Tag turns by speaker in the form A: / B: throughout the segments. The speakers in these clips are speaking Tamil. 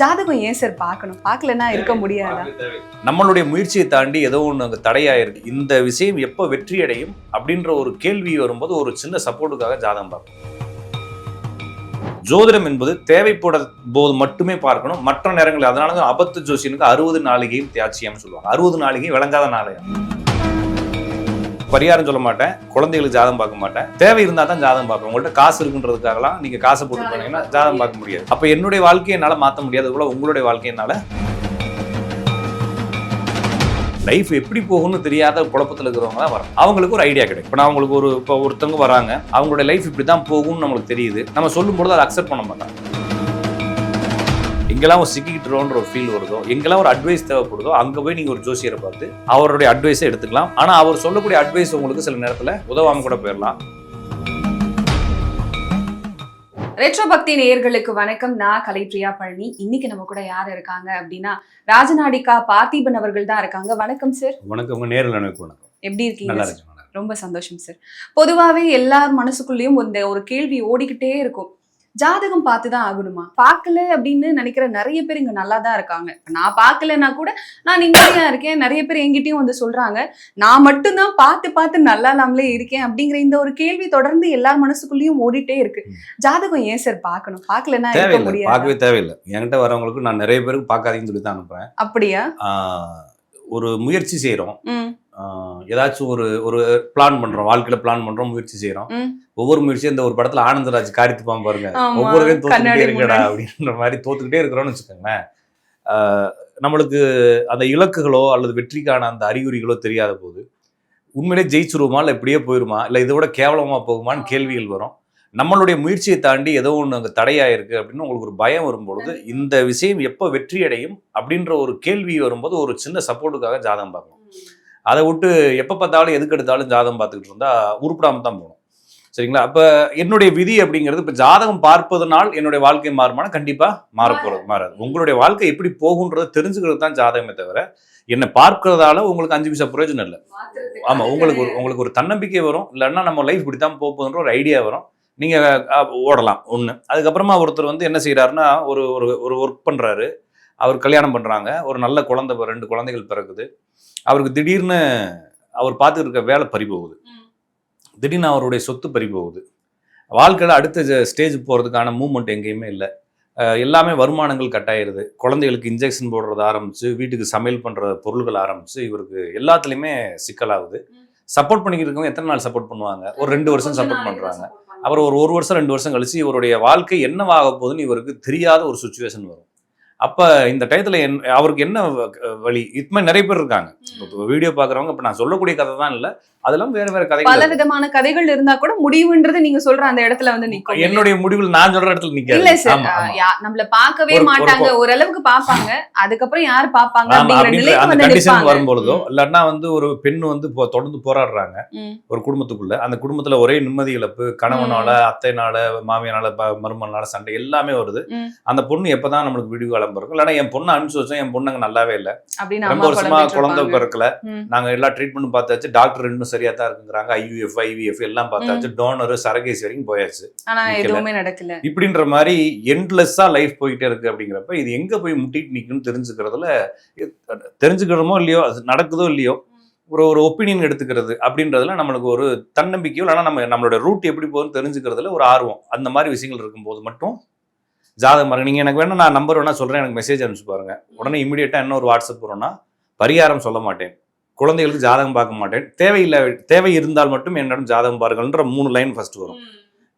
A: ஜாதகம் ஏன் சார் பார்க்கணும்? பார்க்கலன்னா இருக்க முடியாதா?
B: நம்மளுடைய முயற்சியை தாண்டி ஏதோ ஒன்று அங்கே தடையாயிருக்கு. இந்த விஷயம் எப்போ வெற்றி அடையும் அப்படின்ற ஒரு கேள்வி வரும்போது ஒரு சின்ன சப்போர்ட்டுக்காக ஜாதகம் பார்க்கணும் ஜோதிடம் என்பது தேவைப்பட போது மட்டுமே பார்க்கணும். மற்ற நேரங்களில் அதனால தான் அபத்து ஜோசியனுக்கு அறுபது நாளிகையும் தியாச்சியம்னு சொல்லுவாங்க. அறுபது நாளிகை விளங்காத நாளையம் பரிகாரம் சொல்ல மாட்டேன். குழந்தைகளுக்கு ஜாதகம் பார்க்க மாட்டேன். தேவை இருந்தால் தான் ஜாதகம் பார்ப்பேன். உங்கள்கிட்ட காசு இருக்குன்றதுக்காகலாம் நீங்க காசை போட்டு போனீங்கன்னா ஜாதகம் பார்க்க முடியாது. அப்ப என்னுடைய வாழ்க்கையை என்னால மாற்ற முடியாது. போல உங்களுடைய வாழ்க்கையை என்னால லைஃப் எப்படி போகும்னு தெரியாத குழப்பத்தில் இருக்கிறவங்க தான் வரும் அவங்களுக்கு ஒரு ஐடியா கிடைக்கும். இப்போ நான் அவங்களுக்கு ஒரு இப்போ ஒருத்தவங்க வராங்க அவங்களுடைய லைஃப் இப்படி தான் போகும்னு நம்மளுக்கு தெரியுது. நம்ம சொல்லும்போது அதை அக்செப்ட் பண்ண மாட்டாங்க. எங்கெல்லாம் ஒரு சிக்கிக்கிட்டுறோன்ற ஒரு ஃபீல் வருதோ எங்கெல்லாம் ஒரு அட்வைஸ் தேவைப்படுதோ அங்கே போய் நீங்கள் ஒரு ஜோசியரை பார்த்து அவருடைய அட்வைஸை எடுத்துக்கலாம். ஆனால் அவர் சொல்லக்கூடிய அட்வைஸ் உங்களுக்கு சில நேரத்தில் உதவாம கூட போயிடலாம்
A: ரெட்ரோ பக்தி நேயர்களுக்கு வணக்கம். நான் கலைப்ரியா பழனி. இன்னைக்கு நம்ம கூட யார் இருக்காங்க அப்படின்னா ராஜநாடிகா பார்த்திபன் அவர்கள் தான் இருக்காங்க. வணக்கம் சார்
B: வணக்கம். உங்கள் நேரில் வணக்கம்.
A: எப்படி இருக்கீங்க. ரொம்ப சந்தோஷம் சார் பொதுவாவே எல்லார் மனசுக்குள்ளேயும் இந்த ஒரு கேள்வி ஓடிக்கிட்டே இருக்கும். ஜாதகம் பார்த்து தான் ஆகணுமா? பார்க்கல அப்படின்னு நினைக்கிற நிறைய பேர் இங்க நல்லா தான் இருக்காங்க நான் பார்க்கலன்னா கூட நான் நிம்மதியா இருக்கேன். நிறைய பேர் என்கிட்டயும் வந்து சொல்றாங்க. நான் மட்டும்தான் பார்த்து பார்த்து நல்லா இல்லாமலே இருக்கேன் அப்படிங்கிற இந்த ஒரு கேள்வி தொடர்ந்து எல்லார் மனசுக்குள்ளேயும் ஓடிட்டே இருக்கு. ஜாதகம் ஏன் சார் பார்க்கணும்? பார்க்கலன்னா இருக்க
B: தேவையில்லை.
A: முடியாது.
B: பார்க்கவே தேவையில்லை. என்கிட்ட வரவங்களுக்கு நான் நிறைய பேருக்கு பார்க்காதீங்கன்னு சொல்லி தான் அனுப்புகிறேன்
A: அப்படியா
B: ஒரு முயற்சி செய்கிறோம்
A: ம்.
B: ஏதாச்சும் ஒரு ஒரு பிளான் பண்றோம். வாழ்க்கையில பிளான் பண்றோம் முயற்சி செய்றோம்.
A: ம்.
B: ஒவ்வொரு முயற்சியும் இந்த ஒரு படத்துல ஆனந்தராஜ் காரித்துப்பான் பாருங்க. ஒவ்வொரு தோத்துக்கிட்டே இருக்கடா. அப்படின்ற மாதிரி தோத்துக்கிட்டே இருக்கிறோம்னு வச்சுக்கோங்களேன். ஆஹ் நம்மளுக்கு அந்த இலக்குகளோ அல்லது வெற்றிக்கான அந்த அறிகுறிகளோ தெரியாத போது உண்மையிலே ஜெயிச்சிருவோமா இல்லை இப்படியே போயிருமா? இல்லை இதை விட கேவலமா போகுமான்னு கேள்விகள் வரும். நம்மளுடைய முயற்சியை தாண்டி ஏதோ ஒன்று அங்கே தடையாயிருக்கு அப்படின்னு உங்களுக்கு ஒரு பயம் வரும்பொழுது இந்த விஷயம் எப்போ வெற்றி அடையும் அப்படின்ற ஒரு கேள்வி வரும்போது ஒரு சின்ன சப்போர்ட்டுக்காக ஜாதகம் பார்க்கணும். அதை விட்டு எப்போ பார்த்தாலும் எதுக்கு எடுத்தாலும் ஜாதகம் பார்த்துக்கிட்டு இருந்தா உருப்படாம தான் போகணும். சரிங்களா? அப்போ என்னுடைய விதி அப்படிங்கிறது இப்போ ஜாதகம் பார்ப்பதனால் என்னுடைய வாழ்க்கை மாறுமானா கண்டிப்பாக மாறப்போகிறது மாறாது. உங்களுடைய வாழ்க்கை எப்படி போகுன்றதை தெரிஞ்சுக்கிறது தான் ஜாதகமே தவிர என்னை பார்க்கறதால உங்களுக்கு அஞ்சு பைசா பிரயோஜனம் இல்லை. ஆமாம் உங்களுக்கு ஒரு உங்களுக்கு ஒரு தன்னம்பிக்கை வரும். இல்லைன்னா நம்ம லைஃப் இப்படி தான் போகுதுன்ற ஒரு ஐடியா வரும். நீங்கள் ஓடலாம் ஒன்று அதுக்கப்புறமா ஒருத்தர் வந்து என்ன செய்கிறாருன்னா ஒரு ஒரு ஒரு ஒர்க் பண்ணுறாரு அவர் கல்யாணம் பண்ணுறாங்க ஒரு நல்ல குழந்தை ரெண்டு குழந்தைகள் பிறகுது அவருக்கு திடீர்னு அவர் பார்த்துட்டு இருக்க வேலை பறி போகுது. திடீர்னு அவருடைய சொத்து பறி போகுது. வாழ்க்கையில் அடுத்த ஸ்டேஜ் போகிறதுக்கான மூமெண்ட் எங்கேயுமே இல்லை. எல்லாமே வருமானங்கள் கட்டாயிருது குழந்தைகளுக்கு இன்ஜெக்ஷன் போடுறது ஆரம்பிச்சு வீட்டுக்கு சமையல் பண்ணுற பொருள்கள் ஆரம்பிச்சு இவருக்கு எல்லாத்துலேயுமே சிக்கலாகுது. சப்போர்ட் பண்ணிக்கிட்டு இருக்கவங்க எத்தனை நாள் சப்போர்ட் பண்ணுவாங்க? ஒரு ரெண்டு வருஷம் சப்போர்ட் பண்ணுறாங்க அப்புறம் ஒரு ஒரு வருஷம் ரெண்டு வருஷம் கழிச்சு இவருடைய வாழ்க்கை என்னவாக போகுதுன்னு இவருக்கு தெரியாத ஒரு சுச்சுவேஷன் வரும். அப்போ இந்த டயத்தில் என் அவருக்கு என்ன வழி இது மாதிரி நிறைய பேர் இருக்காங்க. வீடியோ பார்க்குறவங்க இப்போ நான் சொல்லக்கூடிய கதை தான் இல்லை. அதெல்லாம் வேற வேற
A: பல
B: கதைகள் இருக்கு.
A: விதமான கதைகள் இருந்தா கூட முடிவுன்றது நீங்க சொல்ற அந்த இடத்துல வந்து நிக்கும்.
B: என்னுடைய முடிவில் நான் சொல்ற இடத்துல
A: இல்ல
B: நிக்காது
A: சார் நம்மள பார்க்கவே மாட்டாங்க. ஓரளவுக்கு பாப்பாங்க அதுக்கப்புறம் யார் பாப்பாங்க அப்படிங்கிற
B: வரும்பொழுதோ இல்லைன்னா வந்து ஒரு பெண் வந்து தொடர்ந்து போராடுறாங்க. ஒரு குடும்பத்துக்குள்ள. அந்த குடும்பத்துல ஒரே நிம்மதி இழப்பு கணவனால அத்தைனால மாமியானால மருமகனால சண்டை எல்லாமே வருது. அந்த பொண்ணு எப்பதான் நம்மளுக்கு விடிவு காலம் பிறக்கும்? இல்லைன்னா என் பொண்ணை அனுப்பிச்சு வச்சோம் என் பொண்ணுங்க நல்லாவே இல்லை. ரொம்ப வருஷமா குழந்தை. பிறக்கல. நாங்க எல்லா ட்ரீட்மெண்ட் பார்த்தாச்சு. டாக்டர் ரெண்டும் சரியா தான் இருக்குங்கிறாங்க ஐயூஎஃப் ஐவிஎஃப் எல்லாம் பார்த்தாச்சு. டோனர் சரகேசி வரைக்கும் போயாச்சு.
A: எதுவுமே நடக்கல.
B: இப்படின்ற மாதிரி எண்ட்லெஸ்ஸா லைஃப் போயிட்டே இருக்கு அப்படிங்கிறப்ப இது எங்க போய் முட்டிட்டு நிக்குன்னு தெரிஞ்சுக்கிறதுல தெரிஞ்சுக்கிறோமோ இல்லையோ அது நடக்குதோ இல்லையோ ஒரு ஒரு ஒப்பீனியன் எடுத்துக்கிறது அப்படின்றதுல நம்மளுக்கு ஒரு தன்னம்பிக்கையோ இல்லைன்னா நம்ம நம்மளோட ரூட் எப்படி போகுதுன்னு தெரிஞ்சுக்கிறதுல ஒரு ஆர்வம். அந்த மாதிரி விஷயங்கள் இருக்கும்போது மட்டும் ஜாதகம் பாருங்க. நீங்க எனக்கு வேணா நான் நம்பர் வேணா சொல்றேன். எனக்கு மெசேஜ் அனுப்பிச்சு பாருங்க. உடனே இமீடியட்டா என்ன ஒரு வாட்ஸ்அப் வரோம்னா பரிகாரம் சொல்ல மாட்டேன். குழந்தைகளுக்கு ஜாதகம் பார்க்க மாட்டேன். தேவையில்லை தேவை இருந்தால் மட்டும் என்னிடம் ஜாதகம் பாருங்கள்ன்ற மூணு லைன் ஃபர்ஸ்ட் வரும்.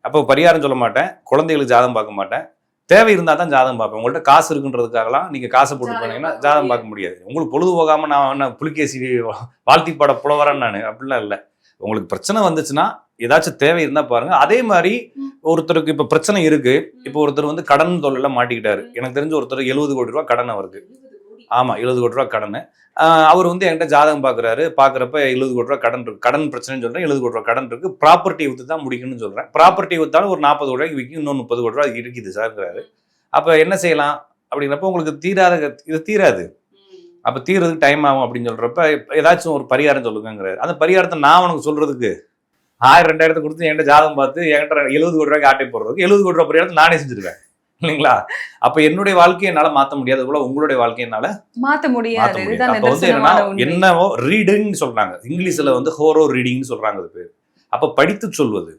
B: அப்போ பரிகாரம் சொல்ல மாட்டேன். குழந்தைகளுக்கு ஜாதகம் பார்க்க மாட்டேன். தேவை இருந்தால் தான் ஜாதகம் பார்ப்பேன். உங்கள்கிட்ட காசு இருக்குன்றதுக்காகலாம் நீங்கள் காசை போட்டு போனீங்கன்னா ஜாதகம் பார்க்க முடியாது. உங்களுக்கு பொழுது போகாமல் நான் என்ன புலிகேசி வாழ்த்தி பாட புலவரேன் நான். அப்படிலாம் இல்லை. உங்களுக்கு பிரச்சனை வந்துச்சுன்னா ஏதாச்சும் தேவை இருந்தால் பாருங்க. அதே மாதிரி. ஒருத்தருக்கு இப்போ பிரச்சனை இருக்கு. இப்போ ஒருத்தர் வந்து கடன் தொழில மாட்டிக்கிட்டாரு. எனக்கு தெரிஞ்ச ஒருத்தர் எழுபது கோடி ரூபா கடன் அவருக்கு. ஆமாம் எழுபது கோடி ரூபா கடன். அவர் வந்து என்கிட்ட ஜாதகம் பார்க்குறாரு பார்க்குறப்ப எழுபது கோடி ரூபா கடன் இருக்கு. கடன் பிரச்சனைன்னு சொல்கிறேன் எழுபது கோடி ரூபா கடன் இருக்குது ப்ராப்பர்ட்டி வித்து தான் முடிக்கணும்னு சொல்கிறேன் ப்ராப்பர்ட்டி வித்தாலும் ஒரு நாற்பது கோடி ரூபாய்க்கு விற்கும் இன்னும் முப்பது கோடி ரூபா இருக்குது சார்ங்கிறாரு அப்போ என்ன செய்யலாம்? அப்படிங்கிறப்ப உங்களுக்கு தீராத இது தீராது. அப்போ தீர்றதுக்கு டைம் ஆகும் அப்படின்னு சொல்கிறப்ப ஏதாச்சும் ஒரு பரிகாரம் சொல்லுங்கிறாரு அந்த பரிகாரத்தை நான் உனக்கு சொல்கிறதுக்கு ஆயிரம் ரெண்டாயிரத்தை கொடுத்து என்கிட்ட ஜாதகம் பார்த்து என்கிட்ட எழுபது கோடி ரூபாய்க்கு ஆட்டை போடுறதுக்கு எழுபது கோடி ரூபா பரிகாரத்தை நானே செஞ்சுருவேன். இல்லைங்களா? அப்ப என்னுடைய வாழ்க்கையை என்னால மாத்த முடியாது. போல உங்களுடைய வாழ்க்கையை என்னால
A: மாத்த முடியாது.
B: அப்ப வந்து என்னன்னா. என்னவோ ரீடிங்னு சொல்றாங்க. இங்கிலீஷ்ல வந்து ஹோரோ ரீடிங்னு சொல்றாங்க அது பேர். அப்ப படித்து சொல்வது.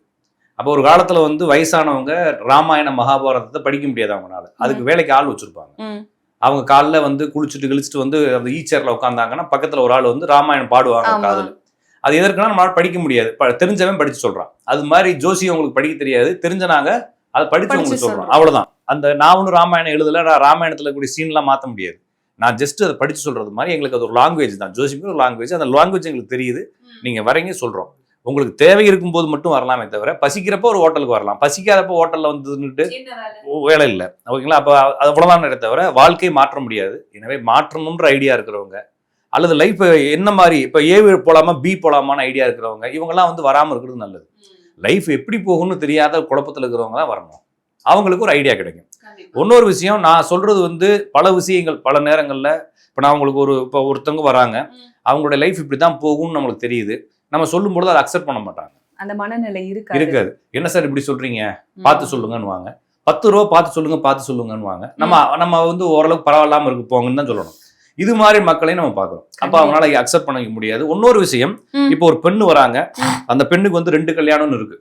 B: அப்ப ஒரு காலத்துல வந்து வயசானவங்க ராமாயண மகாபாரதத்தை படிக்க முடியாது அவங்களால அதுக்கு வேலைக்கு ஆள் வச்சிருப்பாங்க. அவங்க காலைல வந்து குளிச்சுட்டு கிழிச்சிட்டு வந்து அந்த ஈச்சர்ல உட்காந்தாங்கன்னா பக்கத்துல ஒரு ஆள் வந்து ராமாயணம் பாடுவாங்க. காதுல. அது எதற்குன்னா நம்மளால படிக்க முடியாது. தெரிஞ்சவன் படிச்சு சொல்றான். அது மாதிரி ஜோசியம் உங்களுக்கு படிக்க தெரியாது. தெரிஞ்சனாங்க அதை படிச்சு உங்களுக்கு சொல்றோம். அவ்வளவுதான். அந்த நான் ஒன்றும் ராமாயணம் எழுதல நான் ராமாயணத்துல கூடிய சீன்லாம் மாத்த முடியாது. நான் ஜஸ்ட் அதை படிச்சு சொல்றது மாதிரி எங்களுக்கு அது ஒரு லாங்குவேஜ் தான். ஜோசியம் ஒரு லாங்குவேஜ் அந்த லாங்குவேஜ் எங்களுக்கு தெரியுது. நீங்க வரீங்க சொல்றோம். உங்களுக்கு தேவை இருக்கும்போது மட்டும் வரலாமே தவிர பசிக்கிறப்ப ஒரு ஹோட்டலுக்கு வரலாம். பசிக்காதப்ப ஹோட்டல்ல வந்து நின்னுட்டு வேலை இல்லை. ஓகேங்களா? அப்போ அது அவ்வளோதான் தவிர வாழ்க்கையை மாற்ற முடியாது. எனவே மாற்றணுன்ற ஐடியா இருக்கிறவங்க அல்லது லைஃப் என்ன மாதிரி இப்போ ஏ போலாமா பி போலாமான்னு ஐடியா இருக்கிறவங்க இவங்கெல்லாம் வந்து வராமல் இருக்கிறது நல்லது. லைஃப் எப்படி போகும்னு தெரியாத குழப்பத்தில் இருக்கிறவங்க தான் வரணும். அவங்களுக்கு ஒரு ஐடியா கிடைக்கும். இன்னொரு விஷயம் நான் சொல்றது வந்து பல விஷயங்கள் பல நேரங்களில் இப்போ நான் உங்களுக்கு ஒரு இப்போ ஒருத்தவங்க வராங்க. அவங்களோட லைஃப் இப்படி தான் போகும்னு நம்மளுக்கு தெரியுது. நம்ம சொல்லும்பொழுது அதை அக்செப்ட் பண்ண மாட்டாங்க.
A: அந்த மனநிலை இருக்காது.
B: இருக்காது. என்ன சார் இப்படி சொல்றீங்க? பார்த்து சொல்லுங்கன்னு வாங்க பத்து ரூபா பார்த்து சொல்லுங்க பார்த்து சொல்லுங்கன்னு வாங்க நம்ம நம்ம வந்து ஓரளவுக்கு பரவாயில்லாம இருக்கு போங்கன்னு தான் சொல்லணும். இது மாதிரி மக்களையும் நம்ம பார்க்குறோம் அப்போ அவங்களால அக்செப்ட் பண்ணிக்க முடியாது. இன்னொரு விஷயம். இப்போ ஒரு பெண்ணு வராங்க. அந்த பெண்ணுக்கு வந்து ரெண்டு கல்யாணம்னு இருக்கு.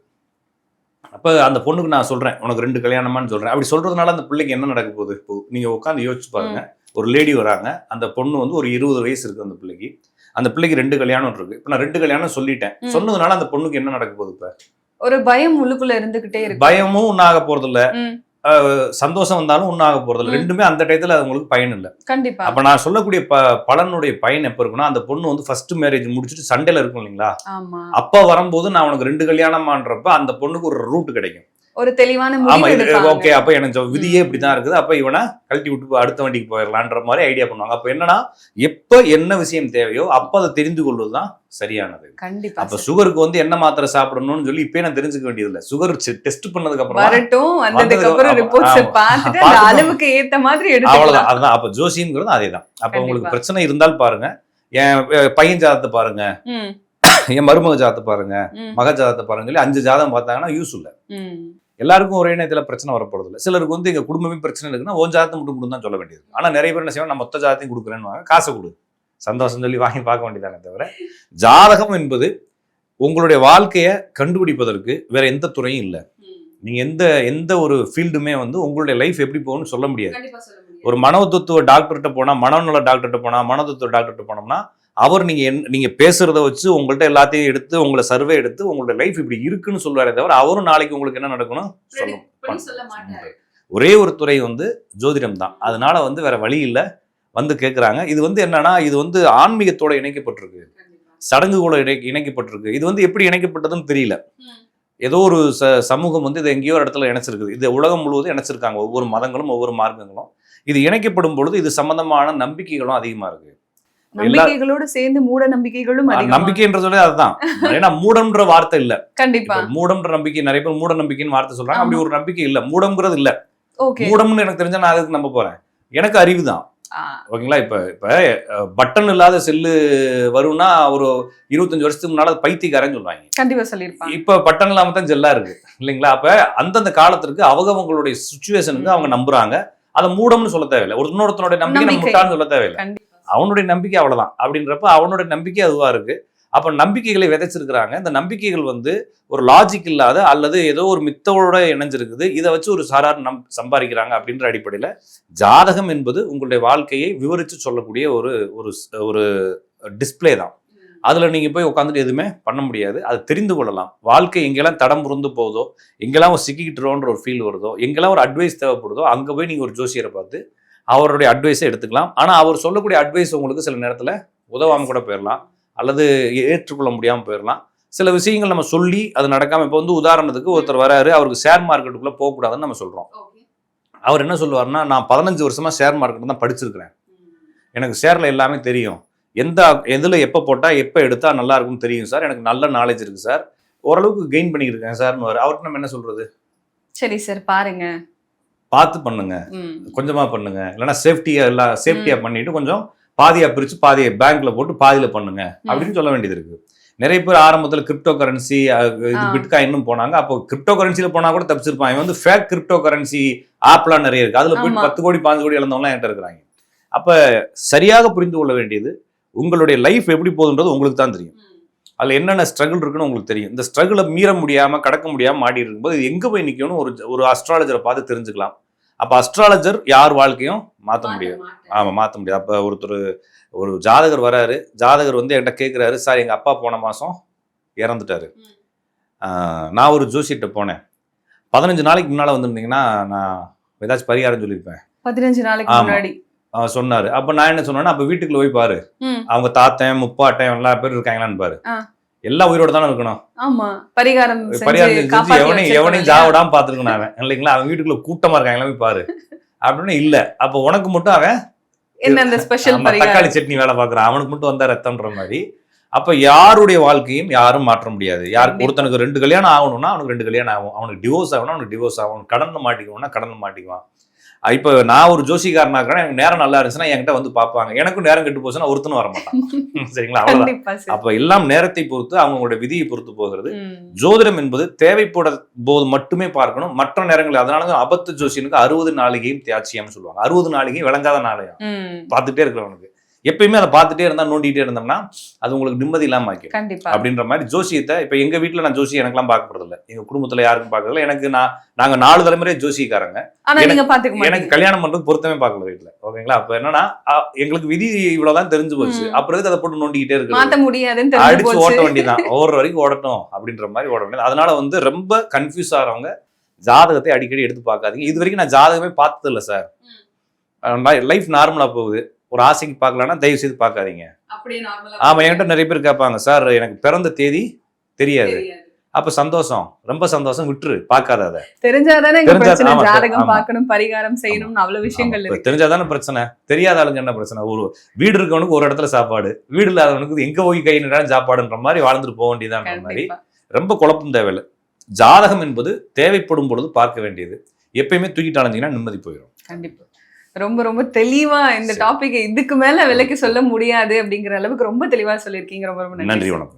B: அப்போ அந்த பொண்ணுக்கு நான் சொல்றேன் உனக்கு ரெண்டு கல்யாணமான்னு சொல்றேன். அப்படி சொல்றதுனால அந்த பிள்ளைக்கு என்ன நடக்க போகுது? இப்போ நீங்க உட்காந்து யோசிச்சு பாருங்க. ஒரு லேடி வராங்க. அந்த பொண்ணு வந்து ஒரு இருபது வயசு இருக்கு அந்த பிள்ளைக்கு. அந்த பிள்ளைக்கு ரெண்டு கல்யாணம் இருக்கு. இப்போ நான் ரெண்டு கல்யாணம் சொல்லிட்டேன். சொன்னதுனால அந்த பொண்ணுக்கு என்ன நடக்க போகுது இப்போ?
A: ஒரு பயம் உள்ளுக்குள்ள இருந்துகிட்டே இருக்கு.
B: பயமும் ஒன்றாக போறது இல்ல சந்தோஷம் வந்தாலும் ஒன்றாக
A: ம்.
B: ரெண்டுமே அந்த டயத்துல அது உங்களுக்கு பயன் இல்லை.
A: கண்டிப்பா.
B: அப்ப நான் சொல்லக்கூடிய ப பலனுடைய பயன் எப்ப இருக்குன்னா அந்த பொண்ணு வந்து ஃபர்ஸ்ட் மேரேஜ் முடிச்சுட்டு சண்டையில இருக்கும் இல்லைங்களா? அப்ப வரும்போது நான் உனக்கு ரெண்டு கல்யாணமான்றப்ப அந்த பொண்ணுக்கு ஒரு ரூட் கிடைக்கும்.
A: ஒரு தெளிவான
B: ஓகே அப்ப எனக்கு விதியே இப்படிதான் இருக்குது. அப்ப இவனை கழட்டி விட்டு அடுத்த வண்டிக்கு போயிடலான்ற மாதிரி ஐடியா பண்ணுவாங்க. அப்ப என்னன்னா எப்ப என்ன விஷயம் தேவையோ அப்ப அதை தெரிந்து கொள்வதுதான் சரியானது.
A: கண்டிப்பா
B: அப்ப. சுகருக்கு வந்து என்ன மாத்திரை சாப்பிடணும்னு சொல்லி இப்பயே நான் தெரிஞ்சுக்க வேண்டியது இல்ல சுகர் டெஸ்ட் பண்ணதுக்கு அப்புறம்
A: வரட்டும் வந்ததுக்கு அப்புறம் ரிப்போர்ட்ஸ். பார்த்துட்டு அந்த அளவுக்கு ஏத்த மாதிரி
B: அவ்வளவுதான்.
A: எடுத்துக்கலாம்
B: அதுதான் அப்ப ஜோசியம்ங்கிறது அதேதான். அப்ப. உங்களுக்கு பிரச்சனை இருந்தால் பாருங்க. என் பையன் ஜாதத்தை பாருங்க. என் மருமக ஜாதத்தை பாருங்க. மக ஜாதத்தை பாருங்க அஞ்சு ஜாதகம் பார்த்தாங்கன்னா யூஸ் இல்ல. எல்லாருக்கும் ஒரே நேரத்துல பிரச்சனை வரப்போறது இல்ல சிலருக்கு வந்து எங்க குடும்பமே பிரச்சனை இருக்குன்னா உன் ஜாதத்தை மட்டும் கொடுன்னு தான் சொல்ல வேண்டியது ஆனா நிறைய பேர் என்ன செய்வாங்க நான் மொத்த ஜாதத்தையும் கொடுக்குறேன்னு வாங்க. காசை கொடு. சந்தோஷம் சொல்லி வாங்கி பார்க்க வேண்டியதானே தவிர ஜாதகம் என்பது உங்களுடைய வாழ்க்கையை கண்டுபிடிப்பதற்கு வேற எந்த துறையும் இல்லை. நீங்க எந்த எந்த ஒரு ஃபீல்டுமே வந்து உங்களுடைய லைஃப் எப்படி போகும்னு சொல்ல முடியாது. ஒரு மனோதத்துவ டாக்டர்கிட்ட போனா மனநல டாக்டர்கிட்ட போனா மனோதத்துவ டாக்டர்கிட்ட போனோம்னா அவர் நீங்க என் நீங்க பேசுறத வச்சு உங்கள்ட்ட எல்லாத்தையும் எடுத்து உங்களை சர்வே எடுத்து உங்களோட லைஃப் இப்படி இருக்குன்னு சொல்லுவாரே தவிர அவரும் நாளைக்கு உங்களுக்கு என்ன நடக்கணும் சொல்லும். ஒரே ஒரு துறை வந்து ஜோதிடம் தான் அதனால வந்து வேற வழி இல்லை. வந்து கேட்குறாங்க இது வந்து என்னன்னா இது வந்து ஆன்மீகத்தோட இணைக்கப்பட்டிருக்கு. சடங்குகளோட இணை இணைக்கப்பட்டிருக்கு. இது வந்து எப்படி இணைக்கப்பட்டதுன்னு தெரியல. ஏதோ ஒரு ச சமூகம் வந்து இது எங்கேயோ ஒரு இடத்துல இணைச்சிருக்குது. இது உலகம் முழுவதும் இணைச்சிருக்காங்க. ஒவ்வொரு மதங்களும் ஒவ்வொரு மார்க்கங்களும். இது இணைக்கப்படும் பொழுது இது சம்பந்தமான நம்பிக்கைகளும் அதிகமா இருக்கு.
A: நம்பிக்கைகளோடு சேர்ந்து மூட நம்பிக்கைகளும்
B: நம்பிக்கைன்றதோட அதுதான். ஏன்னா மூடம்ன்ற வார்த்தை இல்ல.
A: கண்டிப்பா.
B: மூடம்ன்ற நம்பிக்கை நிறைய பேர் மூட நம்பிக்கைன்னு வார்த்தை சொல்றாங்க. அப்படி ஒரு நம்பிக்கை இல்ல. மூடம்ங்கிறது இல்ல. மூடம்னு எனக்கு தெரிஞ்சா நான் அதுக்கு நம்ப போறேன். எனக்கு அறிவு தான். ஓகேங்களா? இப்ப இப்ப பட்டன் இல்லாத செல்லு வரும்னா ஒரு இருபத்தஞ்சு வருஷத்துக்கு முன்னால பைத்தியக்காரன்னு சொல்லுவாங்க.
A: கண்டிப்பா சொல்லிருப்பாங்க
B: இப்ப பட்டன் இல்லாம தான் ஜெல்லா இருக்கு. இல்லைங்களா? அப்ப அந்தந்த காலத்திற்கு அவங்கவங்களுடைய சுச்சுவேஷனுக்கு அவங்க நம்புறாங்க. அதை மூடம்னு சொல்ல தேவையில்லை. ஒரு இன்னொருத்தனுடைய நம்பிக்கை நம்ம. முட்டாள்னு சொல்ல தேவையில்லை. அவனுடைய நம்பிக்கை அவ்வளோதான் அப்படின்றப்ப அவனுடைய நம்பிக்கை அதுவாக இருக்குது அப்போ நம்பிக்கைகளை விதைச்சிருக்கிறாங்க. இந்த நம்பிக்கைகள் வந்து ஒரு லாஜிக் இல்லாத அல்லது ஏதோ ஒரு மித்தோட இணைஞ்சிருக்குது. இதை வச்சு ஒரு சாரார் நம் சம்பாதிக்கிறாங்க அப்படின்ற அடிப்படையில் ஜாதகம் என்பது உங்களுடைய வாழ்க்கையை விவரித்து சொல்லக்கூடிய ஒரு ஒரு ஒரு டிஸ்ப்ளே தான். அதில் நீங்கள் போய் உட்காந்துட்டு எதுவுமே பண்ண முடியாது. அதை தெரிந்து கொள்ளலாம். வாழ்க்கை எங்கெல்லாம் தடம் புரிந்து போகுதோ எங்கெல்லாம் ஒரு சிக்கிக்கிட்டுறோன்ற ஒரு ஃபீல் வருதோ எங்கெல்லாம் ஒரு அட்வைஸ் தேவைப்படுதோ அங்கே போய் நீங்கள் ஒரு ஜோசியரை பார்த்து அவருடைய அட்வைஸை எடுத்துக்கலாம். ஆனா அவர் சொல்லக்கூடிய அட்வைஸ் உங்களுக்கு சில நேரத்துல உதவாம கூட போயிடலாம் அல்லது ஏற்றுக்கொள்ள முடியாம போயிடலாம் சில விஷயங்கள் நம்ம சொல்லி அது நடக்காம இப்போ வந்து உதாரணத்துக்கு ஒருத்தர் வராரு அவருக்கு ஷேர் மார்க்கெட்டுக்குள்ள போகக்கூடாதுன்னு நம்ம சொல்றோம். அவர் என்ன சொல்லுவாருன்னா நான் பதினஞ்சு வருஷமா ஷேர் மார்க்கெட் தான் படிச்சிருக்கிறேன். எனக்கு ஷேர்ல எல்லாமே தெரியும். எந்த எதுல எப்போ போட்டா எப்போ எடுத்தா நல்லா இருக்கும்னு தெரியும் சார். எனக்கு நல்ல நாலேஜ் இருக்கு சார். ஓரளவுக்கு கெயின் பண்ணியிருக்கேன் சார்னு அவர்கிட்ட நம்ம என்ன சொல்றது?
A: சரி சார். பாருங்க.
B: பார்த்து பண்ணுங்க. கொஞ்சமா பண்ணுங்க. இல்லைன்னா சேஃப்டியா எல்லாம் சேஃப்டியா பண்ணிட்டு கொஞ்சம் பாதியா பிரிச்சு பாதியை பேங்க்ல போட்டு பாதியில பண்ணுங்க. அப்படின்னு சொல்ல வேண்டியது இருக்கு. நிறைய பேர் ஆரம்பத்துல கிரிப்டோ கரன்சி இது
A: ஆ.
B: பிட்காயின்னு போனாங்க. அப்போ கிரிப்டோ கரன்சில போனா கூட தப்பிச்சிருப்பான். இவன் வந்து ஃபேக் கிரிப்டோ கரன்சி ஆப்லாம் நிறைய இருக்கு. அதுல போயிட்டு. பத்து கோடி பாஞ்சு கோடி இழந்தவங்களாம் என்கிட்ட இருக்கிறாங்க. அப்ப சரியாக புரிந்து கொள்ள வேண்டியது உங்களுடைய லைஃப் எப்படி போகுதுன்றது உங்களுக்கு தான் தெரியும். அதுல என்னென்ன ஸ்ட்ரகிள் இருக்குன்னு உங்களுக்கு தெரியும். இந்த ஸ்ட்ரகிளை மீற முடியாம கடக்க முடியாம மாடி இருக்கும்போது இது எங்க போய் நிக்கணும்னு ஒரு ஒரு அஸ்ட்ராலஜரை பார்த்து தெரிஞ்சுக்கலாம். அப்ப அஸ்ட்ராலஜர் யார் வாழ்க்கையும் மாத்த முடியாது. ஆமா மாத்த முடியாது. அப்ப ஒருத்தர் ஒரு ஜாதகர் வராரு. ஜாதகர் வந்து என்கிட்ட கேட்குறாரு சார் எங்க அப்பா போன மாசம் இறந்துட்டாரு. நான் ஒரு ஜோசியிட்ட போனேன். பதினஞ்சு நாளைக்கு முன்னால வந்திருந்தீங்கன்னா நான் ஏதாச்சும் பரிகாரம் சொல்லியிருப்பேன்.
A: பதினஞ்சு நாளைக்கு
B: ஆமா.
A: முன்னாடி.
B: சொன்னாரு. அப்ப நான் என்ன சொன்னேன்னா அப்ப வீட்டுக்குள்ள போய் பாரு. அவங்க தாத்தன் முப்பாட்டன் எல்லா பேர் இருக்காங்களான்னு பாரு.
A: ஆ.
B: எல்லாம் உயிரோட தானே இருக்கணும்?
A: ஆமா. பரிகாரம்
B: பரிகாரம்
A: செஞ்சு
B: எவனையும் எவனையும்? ஜாவிடாம பாத்துருக்கணும் அவன். இல்லைங்களா? அவன் வீட்டுக்குள்ள கூட்டமா இருக்காங்க எல்லாமே பாரு. அப்படின்னு இல்ல. அப்ப உனக்கு மட்டும் அவன்
A: என்ன அந்த ஸ்பெஷல்
B: ஆமா, தக்காளி சட்னி வேலை பார்க்குறான். அவனுக்கு மட்டும் வந்தா ரத்தம்ன்ற மாதிரி. அப்ப யாருடைய வாழ்க்கையும் யாரும் மாற்ற முடியாது. யாருக்கு. ஒருத்தனுக்கு ரெண்டு கல்யாணம் ஆகணும்னா அவனுக்கு ரெண்டு கல்யாணம் ஆகும். அவனுக்கு டிவோர்ஸ் ஆகணும் அவனுக்கு டிவோர்ஸ் ஆகும். கடன்ல மாட்டிக்கணும்னா கடன்ல மாட்டிக்குவான். இப்ப நான் ஒரு ஜோசிக்காரனா இருக்கிறேன் எனக்கு நேரம் நல்லா இருந்துச்சுன்னா என்கிட்ட வந்து பார்ப்பாங்க. எனக்கும் நேரம் கெட்டு போச்சுன்னா ஒருத்தனும் வர மாட்டான். சரிங்களா?
A: சார்.
B: அப்ப எல்லாம் நேரத்தை பொறுத்து அவங்களோட விதியை பொறுத்து போகிறது. ஜோதிடம் என்பது தேவைப்பட போது மட்டுமே பார்க்கணும். மற்ற நேரங்கள் அதனால தான் அபத்த ஜோசியனுக்கு அறுபது நாளிகையும் தியாச்சியம்னு சொல்லுவாங்க. அறுபது நாளிகையும் விளங்காத நாளையம்
A: ம்.
B: பார்த்துட்டே இருக்கிறவனுக்கு. எப்பயுமே அதை பார்த்துட்டே இருந்தா நோண்டிட்டே இருந்தோம்னா அது உங்களுக்கு நிம்மதி இல்லாம
A: கண்டிப்பா.
B: அப்படின்ற மாதிரி ஜோசியத்தை இப்ப எங்க வீட்டுல நான் ஜோசி எனக்கெல்லாம் பார்க்க போறது இல்ல. எங்க குடும்பத்துல யாருக்கும் பார்க்கறதில்ல எனக்கு நான் நாங்க நாலு தலைமுறை ஜோசிக்காரங்க எனக்கு- கல்யாணம் பண்றது பொருத்தமே பார்க்கல வீட்டுல ஓகேங்களா? அப்ப என்னன்னா எங்களுக்கு விதி இவ்வளவுதான் தெரிஞ்சு போச்சு. அப்புறம் அதை போட்டு நோண்டிக்கிட்டே இருக்கு அடிச்சு ஓட்ட வேண்டியதான் ஓடுற வரைக்கும் ஓடட்டும் அப்படின்ற மாதிரி ஓட வேண்டியது. அதனால வந்து ரொம்ப கன்ஃபியூஸ் ஆகிறவங்க ஜாதகத்தை அடிக்கடி எடுத்து பார்க்காதீங்க. இது வரைக்கும் நான் ஜாதகமே பார்த்தது இல்லை சார் லைஃப் நார்மலா போகுது. ஒரு ஆசைக்கு பார்க்கலன்னா தயவு செய்து பார்க்காதீங்க.
A: அப்படியே நார்மலா
B: ஆமா என்கிட்ட நிறைய பேர் கேட்பாங்க சார் எனக்கு பிறந்த தேதி தெரியாது.
A: தெரியாது.
B: அப்ப சந்தோஷம் ரொம்ப சந்தோஷம் விட்டுரு பார்க்காத அதை.
A: தெரிஞ்சாதானே ஜாதகம். பார்க்கணும் பரிகாரம் அவ்வளவு விஷயங்கள்
B: தெரிஞ்சாதானே பிரச்சனை? தெரியாத ஆளுங்க என்ன பிரச்சனை? ஒரு வீடு இருக்கவனுக்கு ஒரு இடத்துல சாப்பாடு வீடு இல்லாதவனுக்கு எங்க போய் கை நின்றாலும் சாப்பாடுன்ற மாதிரி வாழ்ந்துட்டு போக வேண்டியதான்ற மாதிரி ரொம்ப குழப்பம் தேவையில்லை. ஜாதகம் என்பது தேவைப்படும் பொழுது பார்க்க வேண்டியது. எப்பயுமே தூக்கிட்டு அலைஞ்சிங்கன்னா நிம்மதி போயிடும்.
A: கண்டிப்பா. ரொம்ப ரொம்ப தெளிவா இந்த. டாபிக் இதுக்கு மேல விலைக்கு சொல்ல முடியாது அப்படிங்கிற அளவுக்கு ரொம்ப தெளிவா சொல்லியிருக்கீங்க. ரொம்ப ரொம்ப
B: நன்றி.
A: நன்றி
B: வணக்கம்.